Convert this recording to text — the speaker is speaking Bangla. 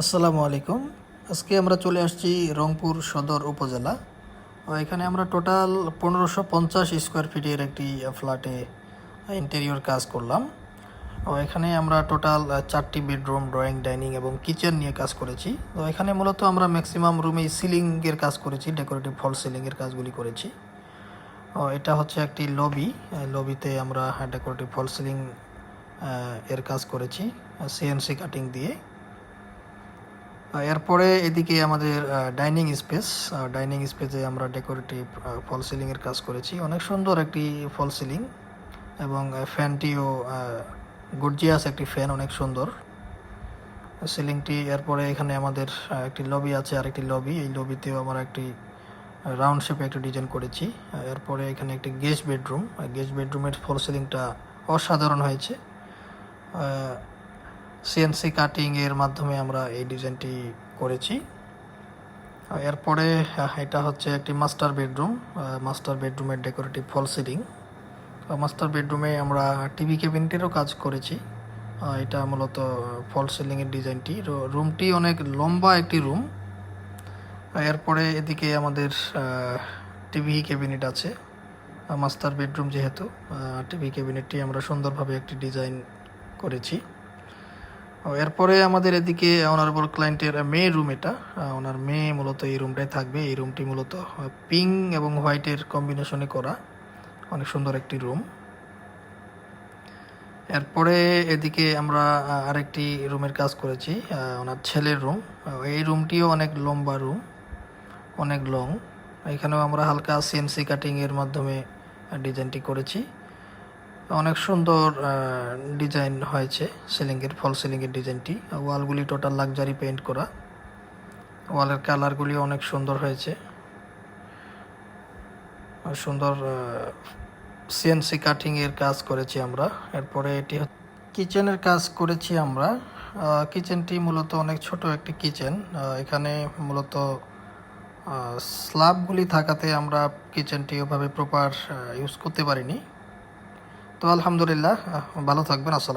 আসসালামু আলাইকুম। আজকে আমরা চলে আসছি রংপুর সদর উপজেলা। এখানে আমরা টোটাল পনেরোশো পঞ্চাশ স্কোয়ার ফিটের একটি ফ্ল্যাটে ইন্টেরিয়র কাজ করলাম। ও এখানে আমরা টোটাল চারটি বেডরুম ড্রয়িং ডাইনিং এবং কিচেন নিয়ে কাজ করেছি। তো এখানে মূলত আমরা ম্যাক্সিমাম রুমে সিলিংয়ের কাজ করেছি ডেকোরেটিভ ফল সিলিংয়ের কাজগুলি করেছি। ও এটা হচ্ছে একটি লবি লবিতে আমরা ডেকোরেটিভ ফল সিলিং এর কাজ করেছি সিএনসি কাটিং দিয়ে। এরপরে এদিকে আমাদের ডাইনিং স্পেস ডাইনিং স্পেসে আমরা ডেকোরেটিভ ফল সিলিংয়ের কাজ করেছি। অনেক সুন্দর একটি ফল সিলিং এবং ফ্যানটিও গর্জিয়াস একটি ফ্যান অনেক সুন্দর। সিলিংটি এরপরে এখানে আমাদের একটি লবি আছে আর একটি লবি এই লবিতেও আমরা একটি রাউন্ড শেপে একটি ডিজাইন করেছি। এরপরে এখানে একটি গেস্ট বেডরুম গেস্ট বেডরুমের ফল সিলিংটা অসাধারণ হয়েছে। সিএনসি কাটিং এর মাধ্যমে আমরা এই ডিজাইনটি করেছি। এরপরে এটা হচ্ছে একটি মাস্টার বেডরুম মাস্টার বেডরুমের ডেকোরেটিভ ফল সিলিং মাস্টার বেডরুমে আমরা টিভি ক্যাবিনেটেরও কাজ করেছি। এটা মূলত ফল সিলিংয়ের ডিজাইনটি। রুমটি অনেক লম্বা একটি রুম এরপরে এদিকে আমাদের টিভি ক্যাবিনেট আছে মাস্টার বেডরুম যেহেতু টিভি ক্যাবিনেটটি আমরা সুন্দরভাবে একটি ডিজাইন করেছি। এরপরে আমাদের এদিকে অনারেবল ক্লায়েন্টের মেয়ে রুম এটা। ওনার মেয়ে মূলত এই রুমটাই থাকবে। এই রুমটি মূলত পিঙ্ক এবং হোয়াইটের কম্বিনেশনে করা। অনেক সুন্দর একটি রুম এরপরে এদিকে আমরা আরেকটি রুমের কাজ করেছি ওনার ছেলের রুম এই রুমটিও অনেক লম্বা রুম অনেক লং এখানেও আমরা হালকা সিএনসি কাটিংয়ের মাধ্যমে ডিজাইনটি করেছি। অনেক সুন্দর ডিজাইন হয়েছে, সিলিংয়ের, ফল সিলিংয়ের ডিজাইনটি। ওয়ালগুলি টোটাল লাক্সারি পেইন্ট করা। ওয়ালের কালারগুলি অনেক সুন্দর হয়েছে। সুন্দর সিএনসি কাটিং এর কাজ করেছি আমরা। এরপরে এটি কিচেনের কাজ করেছি আমরা। কিচেনটি মূলত অনেক ছোট একটি কিচেন এখানে মূলত স্ল্যাবগুলি থাকাতে আমরা কিচেনটি ওভাবে প্রপার ইউজ করতে পারিনি। তো আলহামদুলিল্লাহ ভালো থাকবেন আসসালাম